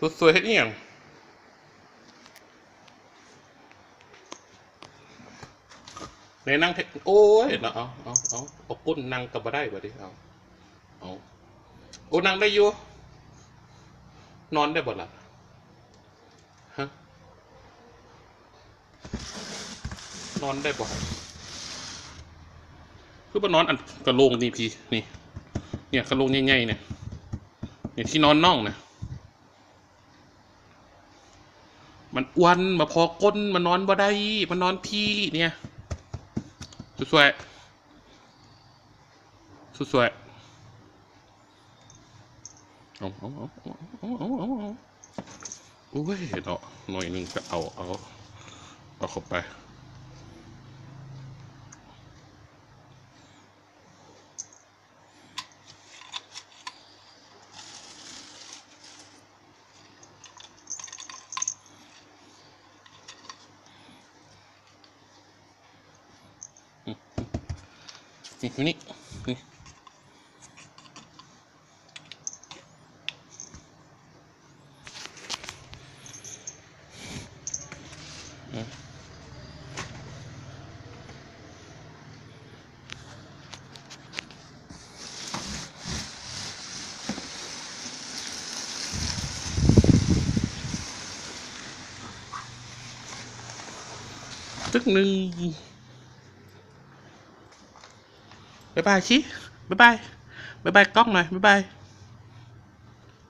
สุดสวยเฮ็ดอีหยังในนั่งเทโอ้ยเนาะเอาเอาเอาเอาก้นนั่งกับบ่ได้บ่ดิเอาเอาโอ้นั่งได้อยู่ นอนได้บ่ล่ะฮะนอนได้บ่คือบ่นอนอันกระโลงนี่พี่นี่ เนี่ยกระโลงใหญ่ๆเนี่ยเนี่ยที่นอนน่องเนี่ย มันอ้วนมาพอก้นมันนอนบ่ได้มันนอนพี่เนี่ยสวยๆสวยๆเอาเอาเอาเอาเอาเอาเอาโอ้ยเนาะหน่อยนึงก็เอาเอาเอาเข้าไป นี่อยู่นี่นี่อืมตึกหนึ่ง บ๊ายบายชิบ๊ายบายบ๊ายบายกล้องหน่อยบ๊ายบาย